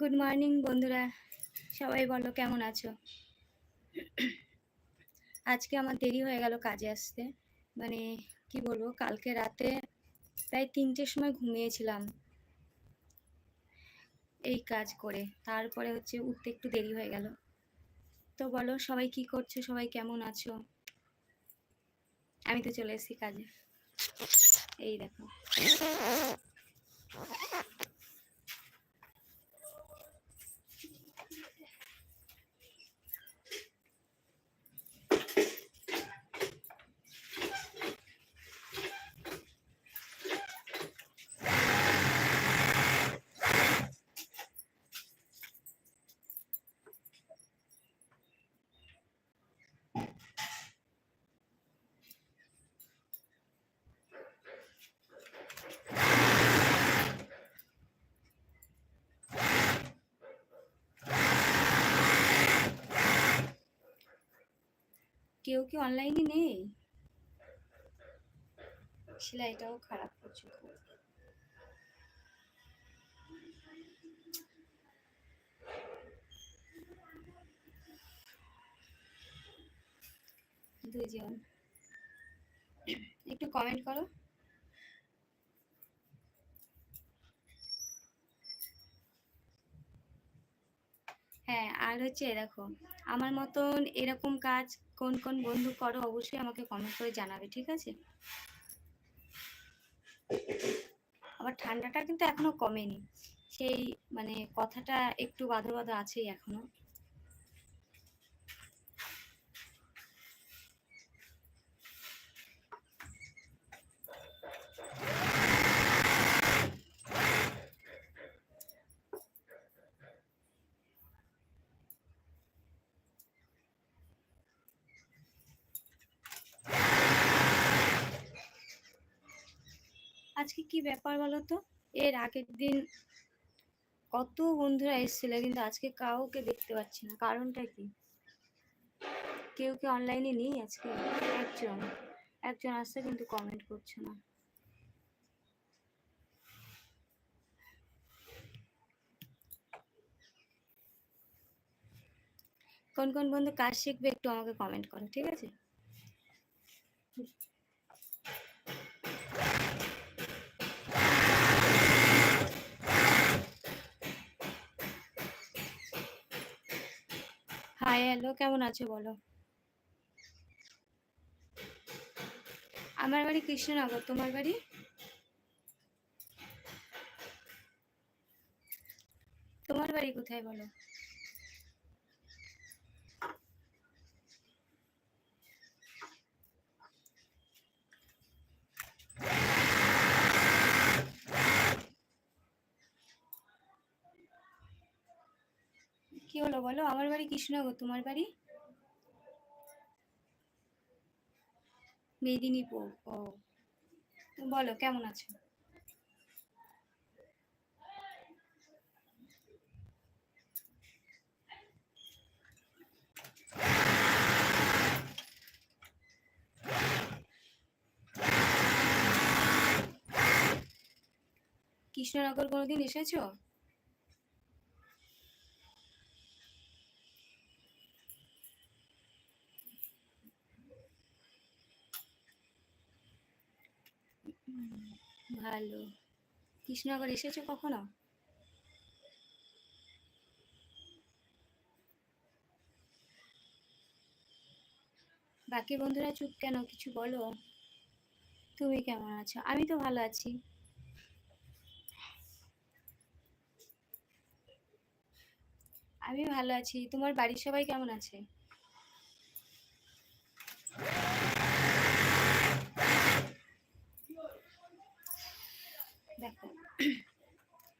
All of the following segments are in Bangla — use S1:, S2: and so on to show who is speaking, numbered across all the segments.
S1: গুড মর্নিং বন্ধুরা। সবাই বলো, কেমন আছো? আজকে আমার দেরি হয়ে গেল কাজে আসতে। মানে কি বলব, কালকে রাতে প্রায় তিনটের সময় ঘুমিয়েছিলাম এই কাজ করে। তারপরে হচ্ছে উঠতে একটু দেরি হয়ে গেল। তো বলো, সবাই কি করছ? সবাই কেমন আছো? আমি তো চলে এসেছি কাজে। এই দেখো। কেউ কি অনলাইনে নেই? সেলাইটাও খারাপ করছে দুজন একটু কমেন্ট করো। হ্যাঁ আর হচ্ছে দেখো আমার মতন এরকম কাজ কোন কোন বন্ধু করো অবশ্যই আমাকে কমেন্ট করে জানাবে, ঠিক আছে? আবার ঠান্ডাটা কিন্তু এখনও কমেনি। সেই মানে কথাটা একটু বাধা বাধা আছেই এখনও। আজকে কি ব্যাপার বলো তো এর আগের দিন কত বন্ধুরা এসেছিল, কিন্তু আজকে কাউকে দেখতে পাচ্ছি না। কারণটা কি? কেউ কি অনলাইনে নেই আজকে? একজন। একজন আসছে কিন্তু কমেন্ট করছে না। কোন কোন বন্ধু কাজ শিখবে একটু আমাকে কমেন্ট করো, ঠিক আছে? হাই হ্যালো কেমন আছো বলো? আমার বাড়ি কৃষ্ণনগর তোমার বাড়ি? তোমার বাড়ি কোথায় বলো? কি হলো বলো? আমার বাড়ি কৃষ্ণনগর, তোমার বাড়ি? মেদিনীপুর, ও। বলো, কেমন আছো? কৃষ্ণনগর কোনোদিন এসেছ? ভালো। কৃষ্ণনগর এসেছ কখনো? বাকি বন্ধুরা চুপ কেন? কিছু বলো। তুমি কেমন আছো? আমি তো ভালো আছি। আমি ভালো আছি। তোমার বাড়ির সবাই কেমন আছে দেখো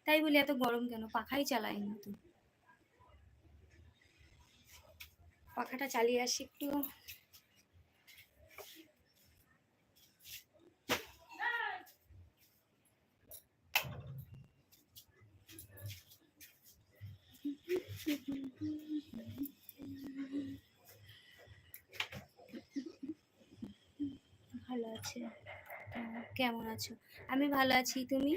S1: তাই বলি এত গরম কেন? পাখাই চালাই না তো। পাখাটা চালিয়ে আসি একটু। ভালো আছে? কেমন আছো? আমি ভালো আছি, তুমি?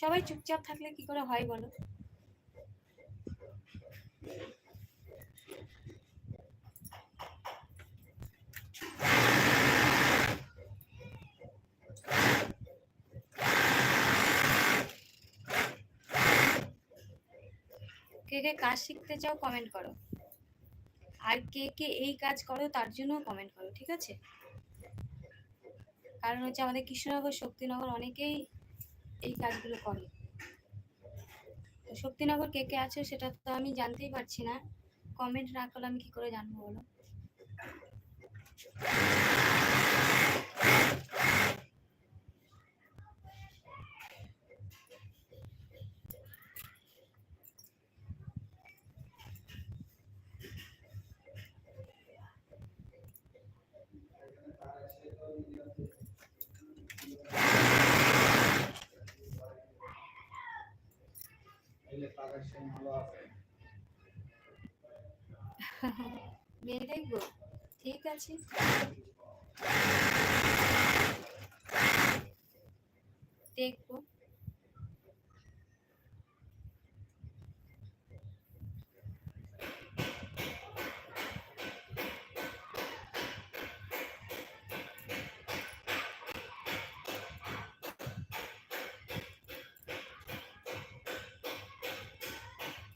S1: সবাই চুপচাপ থাকলে কি করে হয় বলো? কে কে কাজ শিখতে চাও কমেন্ট করো। আর কে কে এই কাজ করো তার জন্য কমেন্ট করো, ঠিক আছে? কারণ হচ্ছে আমাদের কৃষ্ণনগর, শক্তিনগর অনেকেই এই কাজগুলো করে। শক্তিনগর কে কে আছে সেটা তো আমি জানতেই পারছি না। কমেন্ট না করলে আমি কি করে জানব বলো? মেয়ে দেখব ঠিক আছে দেখব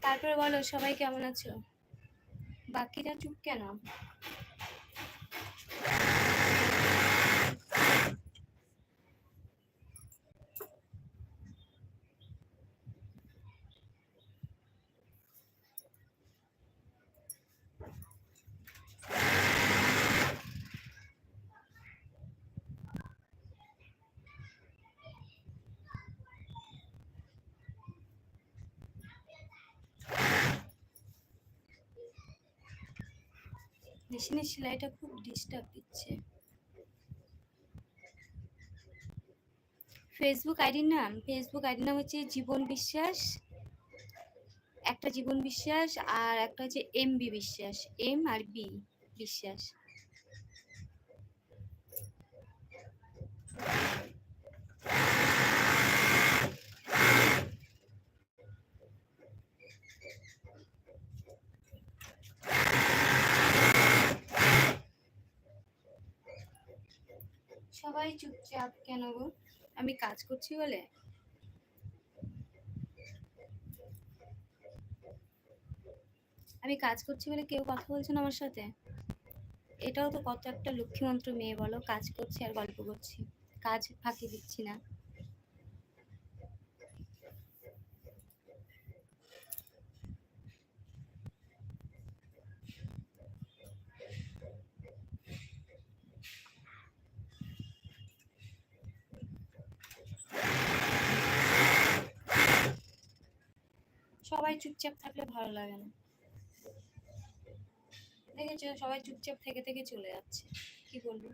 S1: তারপরে বলো সবাই কেমন আছো? বাকিরা চুপ কেন? মেশিনের সেলাইটা খুব ডিস্টার্ব দিচ্ছে। ফেসবুক আইডির নাম ফেসবুক আইডির নাম হচ্ছে জীবন বিশ্বাস, একটা জীবন বিশ্বাস আর একটা হচ্ছে M B Biswas M R B Biswas. সবাই চুপচাপ, কেন গো? আমি কাজ করছি বলে? আমি কাজ করছি বলে কেউ কথা বলছে না আমার সাথে? এটাও তো কত একটা লক্ষ্মীমন্ত্র মেয়ে বলো, কাজ করছি আর গল্প করছি। কাজ ফাঁকি দিচ্ছি না। সবাই চুপচাপ থাকলে ভালো লাগে না। দেখেছ? সবাই চুপচাপ থেকে থেকে চলে যাচ্ছে। কি বলব?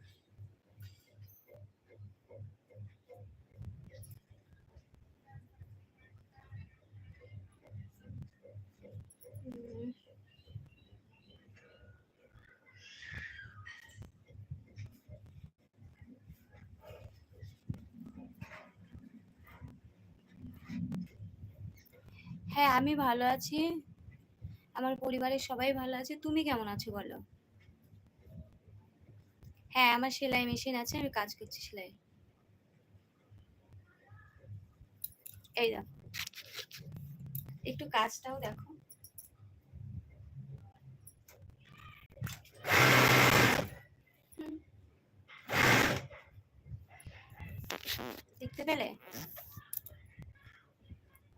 S1: হ্যাঁ আমি ভালো আছি। আমার পরিবারের সবাই ভালো আছে। তুমি কেমন আছো বলো? হ্যাঁ আমার সেলাই মেশিন আছে, আমি কাজ করছি সেলাই। এই দেখো একটু কাজটাও দেখো। দেখতে পেলে?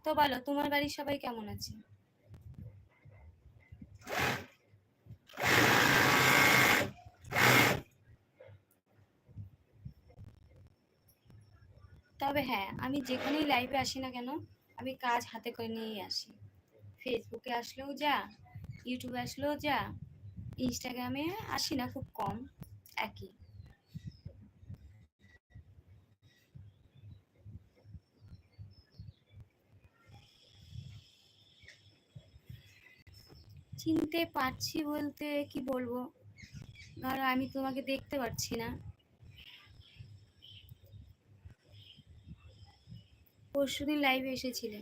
S1: তো বলো, তোমার বাড়ির সবাই কেমন আছে? তবে হ্যাঁ আমি যেখানেই লাইভে আসি না কেন, আমি কাজ হাতে করে নিয়েই আসি। ফেসবুকে আসলেও যা ইউটিউবে আসলেও যা ইনস্টাগ্রামে আসি না, খুব কম, একই। চিনতে পারছি বলতে কি বলব? ধরো আমি তোমাকে দেখতে পাচ্ছি না। পরশুদিন লাইভে এসেছিলে।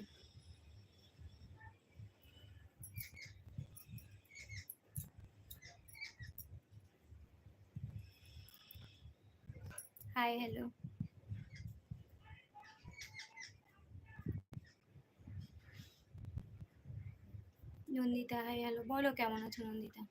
S1: Hi hello Nandita hi hello বলো কেমন আছো নন্দিতা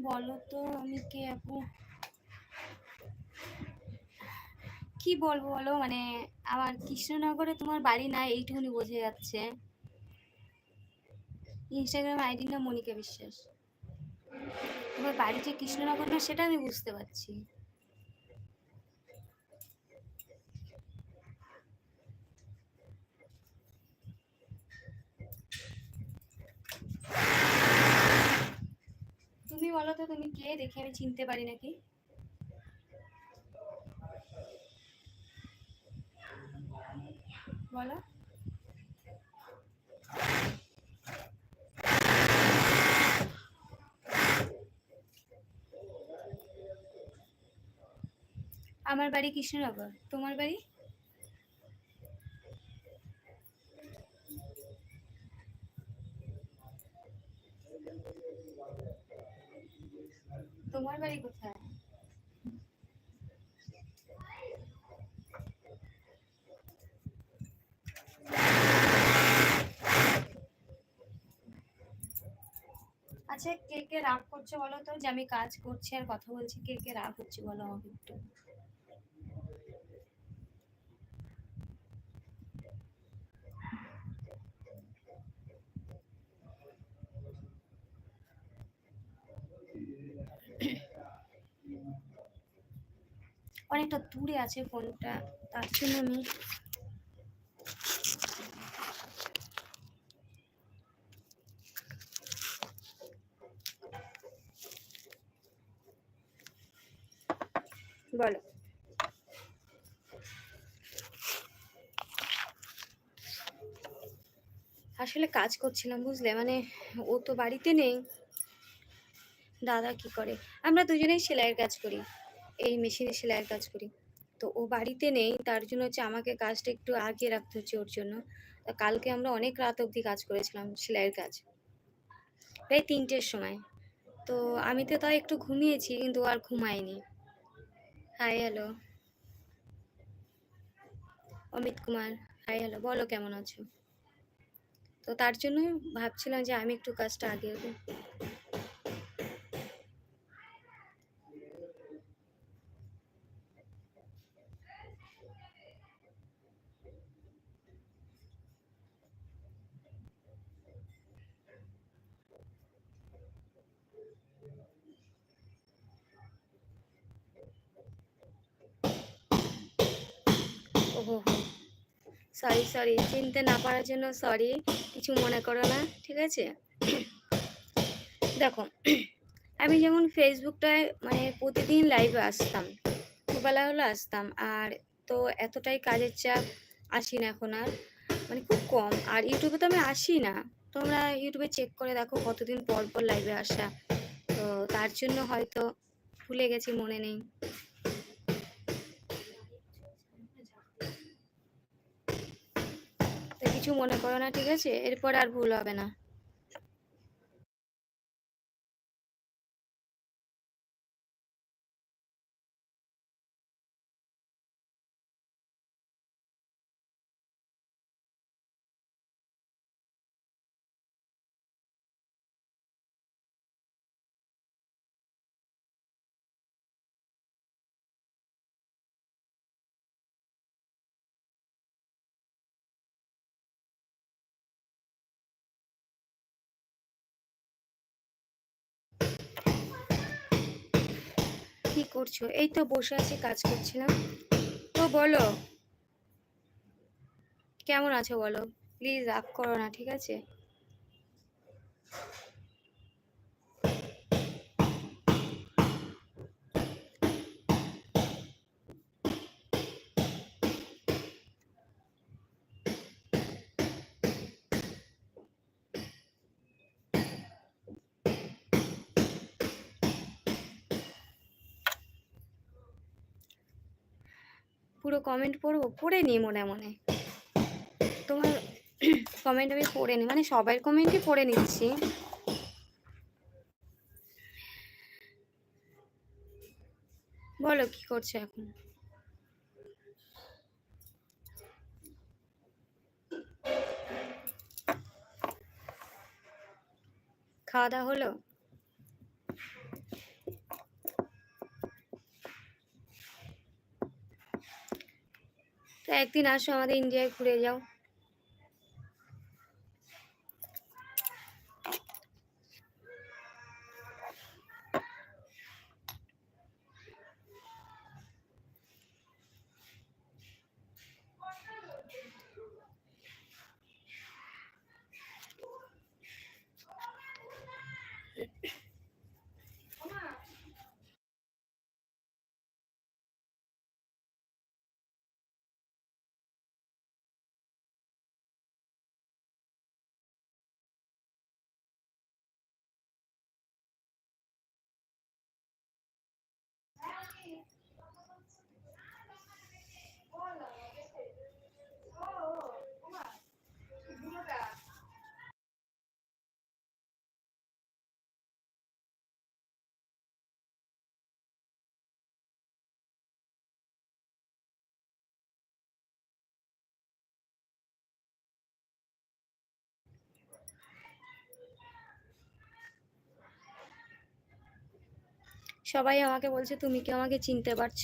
S1: বলো তো আমি কে আপু? কি বলব বলো? মানে আমার কৃষ্ণনগরে তোমার বাড়ি না, এইটুকুনি বোঝা যাচ্ছে। ইনস্টাগ্রাম আইডি না মনিকা বিশ্বাস। তোমার বাড়ি যে কৃষ্ণনগর না, সেটা আমি বুঝতে পারছি। তুমি বলো তো, তুমি কে? দেখে আমি চিনতে পারি নাকি। বলো। আমার বাড়ি কৃষ্ণনগর। তোমার বাড়ি? তোমার বাড়ি কোথায়? আচ্ছা কে কে রাগ করছে বলো তো? যে আমি কাজ করছি আর কথা বলছি, কে কে রাগ হচ্ছে বলো আমাকে একটু? অনেকটা দূরে আছে ফোনটা, তার জন্য আমি বলো। আসলে কাজ করছিলাম, বুঝলে? মানে ও তো বাড়িতে নেই। দাদা কি করে? আমরা দুজনেই সেলাইয়ের কাজ করি। এই মেশিনে সেলাইয়ের কাজ করি। তো ও বাড়িতে নেই, তার জন্য হচ্ছে আমাকে কাজটা একটু আগিয়ে রাখতে হচ্ছে ওর জন্য। কালকে আমরা অনেক রাত অবধি কাজ করেছিলাম সেলাইয়ের কাজ। প্রায় তিনটের সময়। তো আমি তো তাই একটু ঘুমিয়েছি, কিন্তু আর ঘুমায়নি। Hi hello Amit Kumar. Hi hello বলো, কেমন আছো? তো তার জন্যই ভাবছিলাম যে আমি একটু কাজটা আগে ওহো সরি সরি চিনতে না পারার জন্য সরি কিছু মনে করো না, ঠিক আছে? দেখো, আমি যেমন ফেসবুকটায় মানে প্রতিদিন লাইভে আসতাম, দুবেলা হলো আসতাম, আর তো এতটাই কাজের চাপ আসি না এখন আর মানে খুব কম, আর ইউটিউবে তো আমি আসি না, তোমরা ইউটিউবে চেক করে দেখো কতদিন পর পর লাইভে আসা, তো তার জন্য হয়তো ভুলে গেছি, মনে নেই। কিছু মনে করো না ঠিক আছে? এরপর আর ভুল হবে না। করছ? এই তো বসে আছি, কাজ করছিলাম তো বলো, কেমন আছো বলো? প্লিজ রাগ করো না, ঠিক আছে? পুরো কমেন্ট পড়ব, পড়ে নিই মনে মনে। তোমার কমেন্ট আমি পড়ে নিই মানে সবার কমেন্টই পড়ে নিচ্ছি। বলো কি করছ এখন? খাওয়া দাওয়া হলো? একদিন আসো আমাদের ইন্ডিয়ায় ঘুরে যাও। সবাই আমাকে বলছে তুমি কি আমাকে চিনতে পারছ?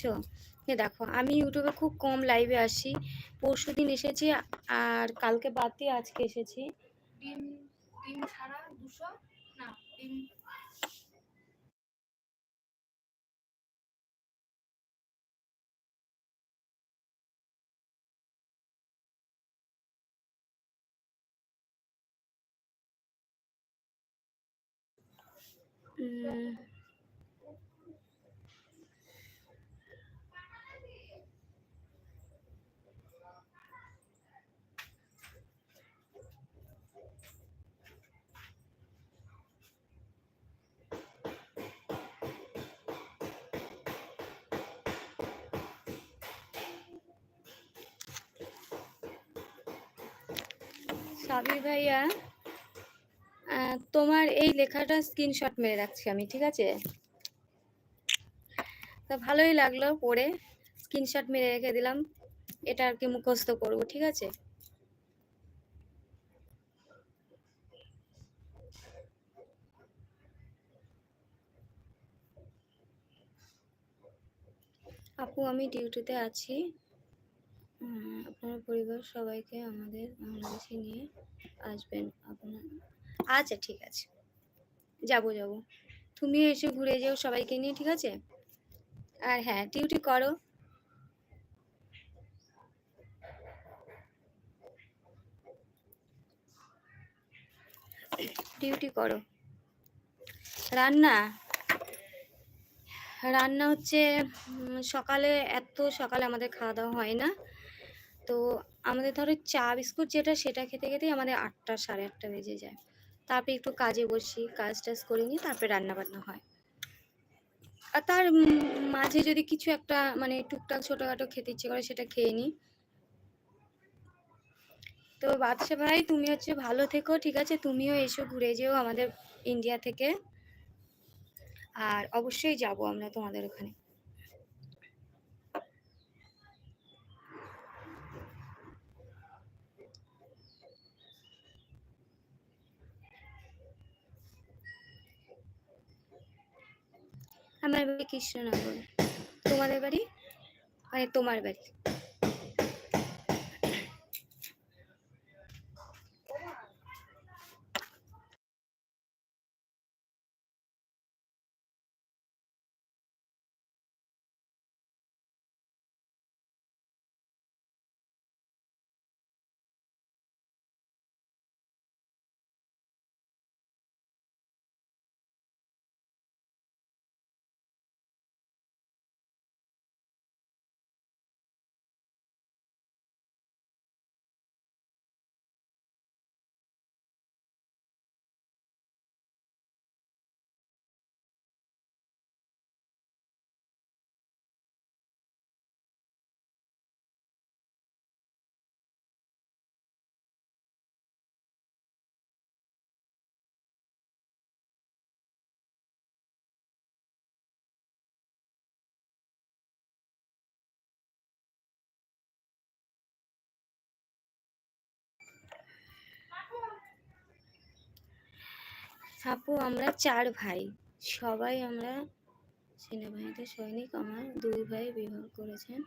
S1: দেখো আমি ইউটিউবে খুব কম লাইভে আসি। পরশু দিন এসেছি আর কালকে বাদ দিয়ে আজকে এসেছি।
S2: ডিম ডিম ছাড়া দুশো? না ডিম
S1: উম, সাবির ভাইয়া তোমার এই লেখাটা স্ক্রিনশট মেরে রাখছি আমি, ঠিক আছে? তা ভালোই লাগল পড়ে স্ক্রিনশট মেরে রেখে দিলাম, এটা আর কি মুখস্থ করব, ঠিক আছে? আপু, আমি ডিউটিতে আছি। আপনার পরিবার সবাইকে আমাদের বাংলাদেশে নিয়ে আসবেন। আপনার আচ্ছা ঠিক আছে। যাব যাব। তুমিও এসে ঘুরে যেও সবাইকে নিয়ে, ঠিক আছে? আর হ্যাঁ ডিউটি করো। ডিউটি করো। রান্না? রান্না হচ্ছে সকালে এত সকালে আমাদের খাওয়া দাওয়া হয় না। তো আমাদের ধরো চা বিস্কুট যেটা সেটা খেতে খেতেই আমাদের আটটা, সাড়ে আটটা বেজে যায়। তারপরে একটু কাজে বসি, কাজ টাজ করে নিই তারপরে রান্না বান্না হয়। আর তার মাঝে যদি কিছু একটা মানে টুকটাক ছোটোখাটো খেতে ইচ্ছে করে সেটা খেয়ে নিই। তো বাদশা ভাই, তুমি হচ্ছে ভালো থেকো, ঠিক আছে? তুমিও এসো, ঘুরে যেও আমাদের ইন্ডিয়া থেকে। আর অবশ্যই যাব আমরা তোমাদের ওখানে। আমার বাড়ি কৃষ্ণনগর। তোমাদের বাড়ি? মানে তোমার বাড়ি। আপু আমরা চার ভাই। সবাই আমরা সেনাবাহিনীতে সৈনিক। আমার দুই ভাই বিবাহ করেছেন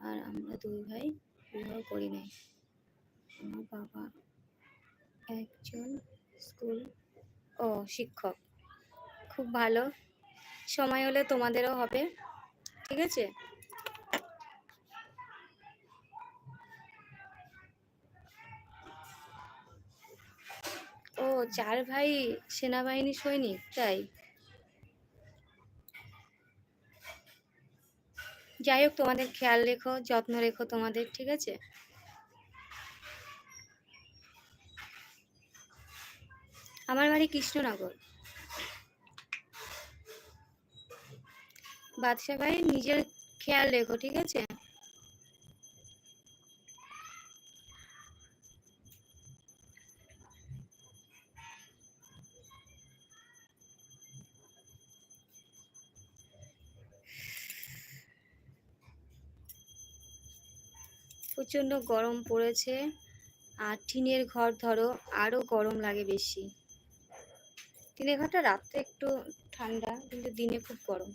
S1: আর আমরা দুই ভাই বিবাহ করি নাই। আমার বাবা একজন স্কুল ও শিক্ষক। খুব ভালো। সময় হলে তোমাদেরও হবে। ঠিক আছে? চার ভাই সেনাবাহিনী সৈনিক, তাই? যাই হোক, তোমাদের খেয়াল রেখো, যত্ন রেখো তোমাদের, ঠিক আছে? আমার বাড়ি কৃষ্ণনগর। বাদশা ভাই, নিজের খেয়াল রেখো, ঠিক আছে? প্রচণ্ড গরম পড়েছে। আর টিনের ঘর ধরো আরও গরম লাগে বেশি। টিনের ঘরটা রাত্রে একটু ঠান্ডা, কিন্তু দিনে খুব গরম।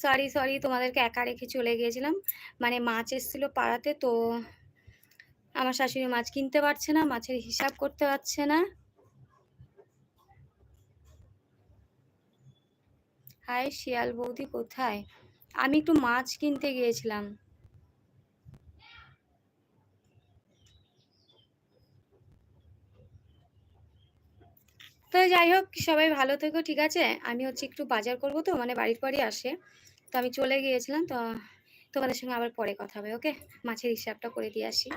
S1: সরি সরি তোমাদেরকে একা রেখে চলে গিয়েছিলাম। মানে মাছ এসেছিল পাড়াতে, তো আমার শাশুড়ি মাছ কিনতে পারছে না, মাছের হিসাব করতে পারছে না। হাই শিয়াল বৌদি, কোথায়? আমি একটু মাছ কিনতে গিয়েছিলাম। তো যাই হোক, সবাই ভালো থেকো, ঠিক আছে? আমি হচ্ছে একটু বাজার করব তো মানে বাড়ির পরই আসে। তো আমি চলে গিয়েছিলাম, তো তোমাদের সঙ্গে আবার পরে কথা হবে, ওকে? মাছের হিসাবটা করে দিয়ে আসি।